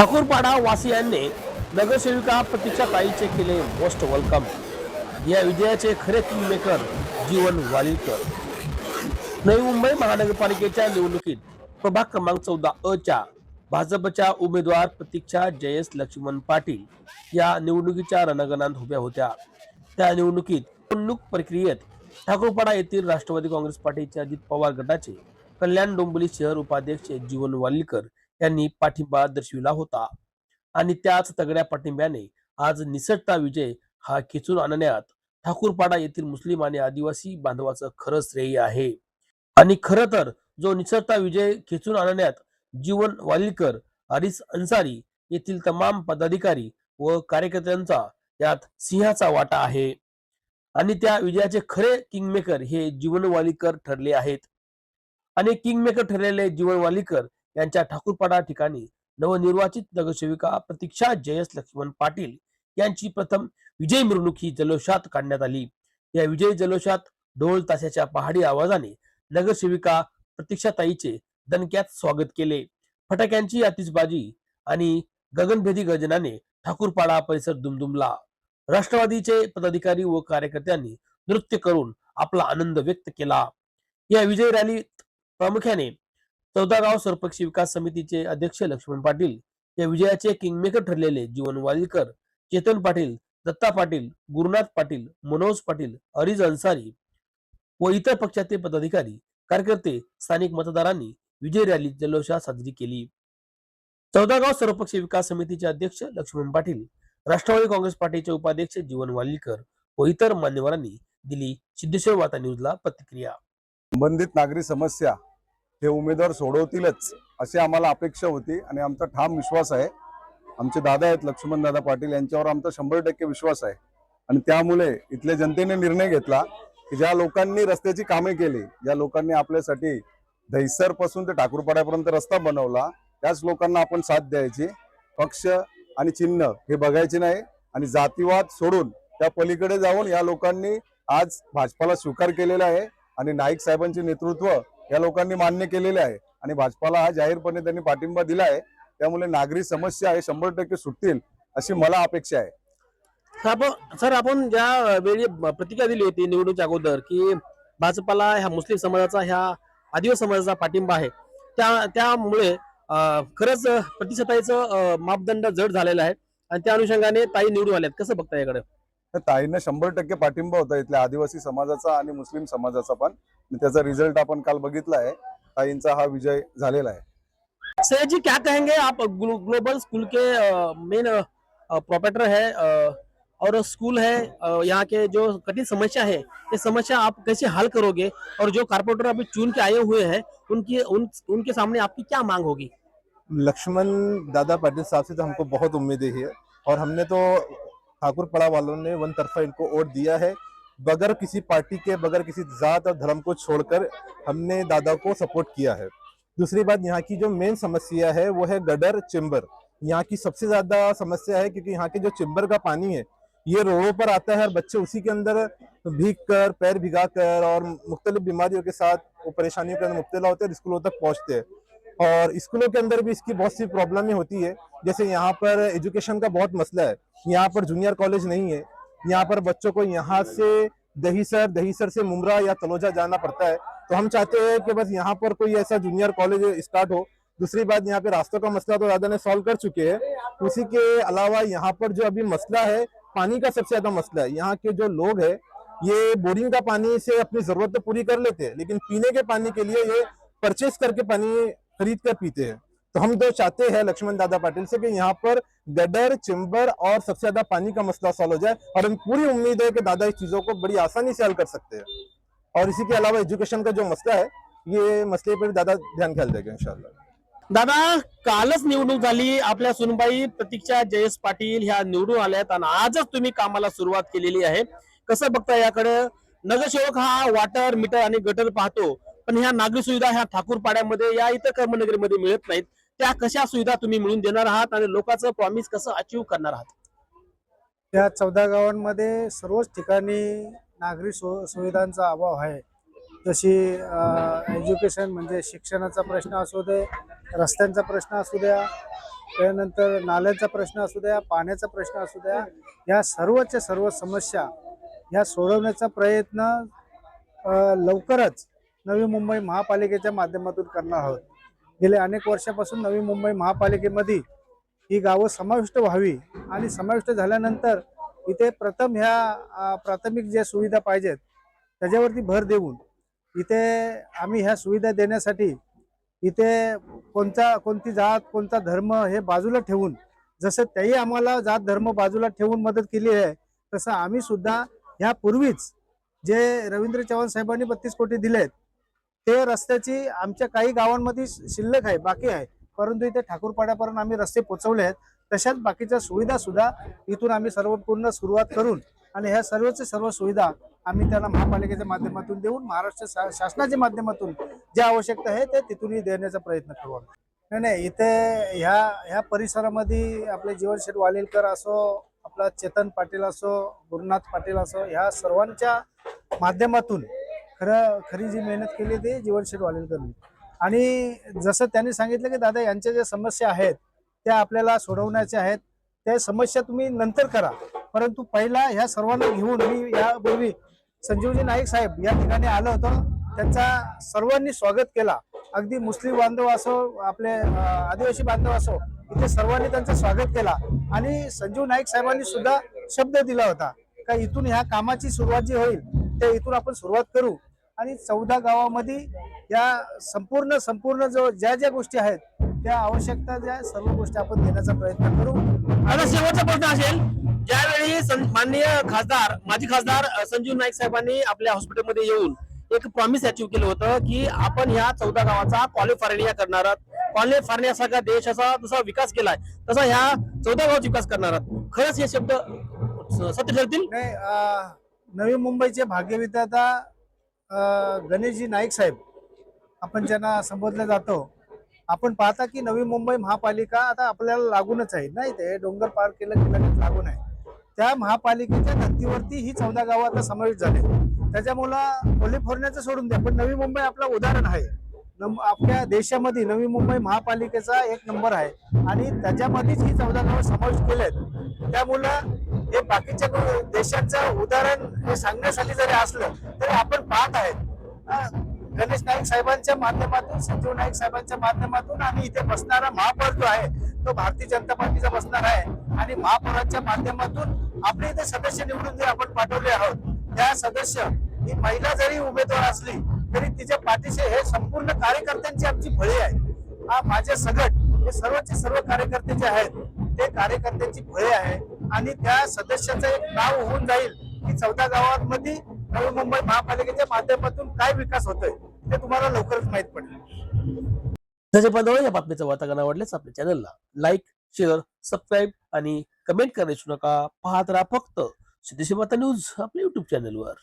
ठाकूरपाडा वासियांनी नगरसेविका पतीच्या ताईचे केले मोस्ट वेलकम. या विजयाचे खरे किंग मेकर जीवन वालीकर नवी मुंबई महानगरपालिकेच्या निवडणुकीत प्रभाग क्रमांक चौदा अ च्या भाजपच्या उमेदवार प्रतीक्षा जयेश लक्ष्मण पाटील या निवडणुकीच्या रणगणात उभ्या होत्या. त्या निवडणुकीत निवडणूक प्रक्रियेत ठाकूरपाडा येथील राष्ट्रवादी काँग्रेस पार्टीचे अजित पवार गटाचे कल्याण डोंबिवली शहर उपाध्यक्ष जीवन वालीकर यांनी पाठिंबा दर्शविला होता. आणि त्याच तगड्या पाठिंब्याने आज निसटता विजय हा खेचून आणण्यात ठाकूरपाडा येथील मुस्लिम आणि आदिवासी बांधवाचं खरं श्रेय आहे. आणि खर तर जो निसटता विजय खेचून आणण्यात जीवन वालिकर हरीस अन्सारी येथील तमाम पदाधिकारी व कार्यकर्त्यांचा यात सिंहाचा वाटा आहे. आणि त्या विजयाचे खरे किंगमेकर हे जीवन वालिकर ठरले आहेत. आणि किंगमेकर ठरलेले जीवन वालिकर यांच्या ठाकूरपाडा ठिकाणी नवनिर्वाचित नगरसेविका प्रतीक्षा जयस लक्ष्मण पाटील यांची प्रथम विजय मिरवणूक ही जल्लोषात काढण्यात आली. या विजय जल्लोषात ढोल ताशाच्या पहाडी आवाजाने नगरसेविका प्रतीक्षाताईचे दणक्यात स्वागत केले. फटाक्यांची आतिषबाजी आणि गगनभेदी गर्जनाने ठाकूरपाडा परिसर दुमदुमला. राष्ट्रवादीचे पदाधिकारी व कार्यकर्त्यांनी नृत्य करून आपला आनंद व्यक्त केला. या विजय रॅलीत प्रामुख्याने चौदागाव सरपंच विकास समितीचे अध्यक्ष लक्ष्मण पाटील या विजयाचे किंगमेकर ठरलेले जीवन वालीकर चेतन पाटील दत्ता पाटील गुरुनाथ पाटील मनोज पाटील अरिज अन्सारी व इतर पक्षाचे पदाधिकारी कार्यकर्ते स्थानिक मतदारांनी विजय रॅली जल्लोषात साजरी केली. चौदागाव सर्वपक्षीय विकास समितीचे अध्यक्ष लक्ष्मण पाटील राष्ट्रवादी काँग्रेस पार्टीचे उपाध्यक्ष जीवन वालीकर व इतर मान्यवरांनी दिली सिद्धेश्वर वार्ता न्यूजला प्रतिक्रिया. संबंधित नागरी समस्या हे उमेदवार सोडवतीलच अशी आम्हाला अपेक्षा होती आणि आमचा ठाम विश्वास आहे. आमचे दादा आहेत लक्ष्मण दादा पाटील यांच्यावर आमचा शंभर टक्के विश्वास आहे. आणि त्यामुळे इथल्या जनतेने निर्णय घेतला की ज्या लोकांनी रस्त्याची कामे केली ज्या लोकांनी आपल्यासाठी दहिसरपासून ते ठाकूरपाड्यापर्यंत रस्ता बनवला त्याच लोकांना आपण साथ द्यायची. पक्ष आणि चिन्ह हे बघायचे नाही आणि जातीवाद सोडून त्या पलीकडे जाऊन या लोकांनी आज भाजपाला स्वीकार केलेला आहे. आणि नाईक साहेबांचे नेतृत्व या लोकांनी मान्य केलेले आहे. आणि भाजपाला हा जाहीरपणे त्यांनी पाठिंबा दिला आहे त्यामुळे नागरी समस्या आहे शंभर टक्के सुटतील अशी मला अपेक्षा आहे. सर, आपण सर आपण ज्या वेळी प्रतिक्रिया दिली होती निवडणुकीच्या अगोदर की भाजपाला ह्या मुस्लिम समाजाचा ह्या आदिवासी समाजाचा पाठिंबा आहे त्या त्यामुळे खरंच प्रतिशताईचं मापदंड जड झालेला आहे. आणि त्या अनुषंगाने ताई निवडून आल्यात. कसं बघता याकडे? तर ताईंना शंभर टक्के पाठिंबा होता इथल्या आदिवासी समाजाचा आणि मुस्लिम समाजाचा पण. त्याचा रिझल्ट आपण काल बघितला आहे. ताईंचा हा विजय झालेला आहे. सर जी क्या कहेंगे? आप ग्लो, ग्लोबल स्कूल के मेन प्रोपेटर है और स्कूल है यहाँ के जो कठिन समस्या है ये समस्या आप कैसे हल करोगे? और जो कारपोरेटर अभी चुन के आए हुए हैं उनकी उन उनके सामने आपकी क्या मांग होगी? लक्ष्मण दादा पाटिल साहब से तो हमको बहुत उम्मीदें है। और हमने तो ठाकुर पड़ा वालों ने वन तरफा इनको वोट दिया है। बगैर किसी पार्टी के, बगैर किसी जात और धर्म को छोड़कर हमने दादा को सपोर्ट किया है। दूसरी बात, यहाँ की जो मेन समस्या है, वो है गडर चेम्बर यहाँ की सबसे ज़्यादा समस्या है क्योंकि यहाँ के जो चेम्बर का पानी है, ये रोडों पर आता है और बच्चे उसी के अंदर भीग कर पैर भिगा कर और मुख्तलिफ़ बीमारियों के साथ वो परेशानियों के अंदर मुब्तला होते हैं स्कूलों तक पहुँचते हैं। और स्कूलों के अंदर भी इसकी बहुत सी प्रॉब्लमें होती है। जैसे यहाँ पर एजुकेशन का बहुत मसला है। यहाँ पर जूनियर कॉलेज नहीं है। यहाँ पर बच्चों को यहाँ से दहीसर दहीसर से मुमरा या तलोजा जाना पड़ता है। तो हम चाहते हैं कि बस यहाँ पर कोई ऐसा जूनियर कॉलेज स्टार्ट हो। दूसरी बात, यहाँ पे रास्तों का मसला तो दादा ने सॉल्व कर चुके हैं। उसी के अलावा यहाँ पर जो अभी मसला है, पानी का सबसे ज़्यादा मसला है। यहाँ के जो लोग है, ये बोरिंग का पानी से अपनी ज़रूरत तो पूरी कर लेते हैं, लेकिन पीने के पानी के लिए ये परचेज करके पानी खरीद कर पीते हैं। तो हम तो चाहते हैं लक्ष्मण दादा पाटिल से कि यहाँ पर गडर चिम्बर और सबसे ज़्यादा पानी का मसला सॉल्व हो जाए और हम पूरी उम्मीद है कि दादा इस चीज़ों को बड़ी आसानी से हल कर सकते हैं। और इसी के अलावा एजुकेशन का जो मसला है, ये मसले पर दादा ध्यान ख्याल देगा, इंशाल्लाह। दादा, कालच निवडणूक झाली, आपल्या सुनबाई प्रतीक्षा, जयेश पाटील ह्या निवडून आल्यात आणि आजच तुम्ही कामाला सुरुवात केलेली आहे. कसं बघता याकडे? नगरसेवक हा वॉटर मीटर आणि गटर पाहतो. पण ह्या नागरी सुविधा ह्या ठाकूरपाड्यामध्ये या इतर कर्मनगरीमध्ये मिळत नाहीत. त्या कशा सुविधा तुम्ही मिळून देणार आहात आणि लोकांचं प्रॉमिस कसं अचीव करणार आहात? या चौदा गावांमध्ये सर्वच ठिकाणी नागरी सु सुविधांचा अभाव आहे. जशी एज्युकेशन म्हणजे शिक्षणाचा प्रश्न असू दे रस्त्यांचा प्रश्न असू द्या त्यानंतर नाल्यांचा प्रश्न असू द्या पाण्याचा प्रश्न असू द्या या सर्वच्या सर्व समस्या ह्या सोडवण्याचा प्रयत्न लवकरच नवी मुंबई महापालिकेच्या माध्यमातून करणार आहोत. गेल्या अनेक वर्षापासून नवी मुंबई महापालिकेमध्ये ही गावं समाविष्ट व्हावी आणि समाविष्ट झाल्यानंतर इथे प्रथम ह्या प्राथमिक ज्या सुविधा पाहिजेत त्याच्यावरती भर देऊन इथे आम्ही ह्या सुविधा देण्यासाठी इथे कोणता कोणती जात कोणता धर्म हे बाजूला ठेवून जसं त्याही आम्हाला जात धर्म बाजूला ठेवून मदत केली आहे तसं आम्ही सुद्धा ह्यापूर्वीच जे रवींद्र चव्हाण साहेबांनी बत्तीस कोटी दिलेत ते रस्त्याची आमच्या काही गावांमध्ये शिल्लक आहे बाकी आहे परंतु इथे ठाकूरपाड्यापर्यंत आम्ही रस्ते पोचवले आहेत तशाच बाकीच्या सुविधा सुद्धा इथून आम्ही सर्व पूर्ण सुरुवात करून आणि ह्या सर्वच्या सर्व सुविधा आम्ही त्यांना महापालिकेच्या माध्यमातून देऊन महाराष्ट्र शा- शासनाच्या माध्यमातून जे आवश्यकता आहे ते तिथूनही देण्याचा प्रयत्न करू आम्ही. नाही नाही इथे ह्या ह्या परिसरामध्ये आपले जीवनशेठ वालेलकर असो आपला चेतन पाटील असो गुरुनाथ पाटील असो ह्या सर्वांच्या माध्यमातून खरं खरी जी मेहनत केली ती जीवनशेठ वालेलकरनी. आणि जसं त्यांनी सांगितलं की दादा यांच्या ज्या समस्या आहेत त्या आपल्याला सोडवण्याच्या आहेत. त्या समस्या तुम्ही नंतर करा. परंतु पहिला ह्या सर्वांना घेऊन मी यापूर्वी संजीवजी नाईक साहेब या ठिकाणी आलो होतो. त्यांचा सर्वांनी स्वागत केला. अगदी मुस्लिम बांधव असो आपले आदिवासी बांधव असो इथे सर्वांनी त्यांचं स्वागत केला. आणि संजीव नाईक साहेबांनी सुद्धा शब्द दिला होता का इथून ह्या कामाची सुरुवात जी होईल ते इथून आपण सुरुवात करू. आणि चौदा गावामध्ये या संपूर्ण संपूर्ण जो ज्या ज्या गोष्टी आहेत त्या आवश्यकता ज्या सर्व गोष्टी आपण देण्याचा प्रयत्न करू. आता शेवटचा प्रश्न असेल ज्यावेळी माननीय खासदार माजी खासदार संजीव नाईक साहेबांनी आपल्या हॉस्पिटलमध्ये येऊन एक प्रॉमिस अचीव केलं होतं की आपण ह्या चौदा गावाचा कॉले फार्निया करणार आहात. कॉले फार्नियासारखा देशाचा जसा विकास केलाय तसा ह्या चौदा गावाचा विकास करणार आहात. खरंच हे शब्द सत्य ठरतील? नवी मुंबईचे भाग्यविधाता गणेशजी नाईक साहेब आपण ज्यांना संबोधलं जातो आपण पाहता की नवी मुंबई महापालिका आता आपल्याला लागूनच आहे. नाही ते डोंगर पार केलं की लगेच लागून आहे. त्या महापालिकेच्या धर्तीवरती ही चौदा गावं आता समाविष्ट झाले. त्याच्यामुळं कॅलिफोर्नियाचं सोडून द्या पण नवी मुंबई आपलं उदाहरण आहे. आपल्या देशामध्ये नवी मुंबई महापालिकेचा एक नंबर आहे. आणि त्याच्यामध्येच ही चौदा गावं समाविष्ट केले आहेत त्यामुळं हे बाकीच्या देशांचं उदाहरण हे सांगण्यासाठी जरी असलं तरी आपण पाहत आहेत. गणेश नाईक साहेबांच्या माध्यमातून संजीव नाईक साहेबांच्या माध्यमातून आणि इथे बसणारा महापौर जो आहे तो भारतीय जनता पार्टीचा बसणार आहे. आणि महापौरांच्या माध्यमातून आपले इथे सदस्य निवडून जे आपण पाठवले आहोत त्या सदस्य ही महिला जरी उमेदवार असली तरी तिच्या पाठीशी हे संपूर्ण कार्यकर्त्यांची आमची फळी आहे. हा माझे सगट हे सर्वचे सर्व कार्यकर्ते जे आहेत ते कार्यकर्त्यांची फळे आहे. आणि त्या सदस्याचं एक नाव होऊन जाईल की चौदा गावांमध्ये नवी मुंबई महापालिकेच्या माध्यमातून काय विकास होतोय ते तुम्हाला लवकरच माहीत पडेल. धजे पंधरा या बातमीचं वातावरण आवडल्यास आपल्या चॅनलला लाईक शेअर सबस्क्राईब आणि कमेंट करण्याची नका. पाहत राहा फक्त सिद्धेश्वर न्यूज आपल्या युट्यूब चॅनलवर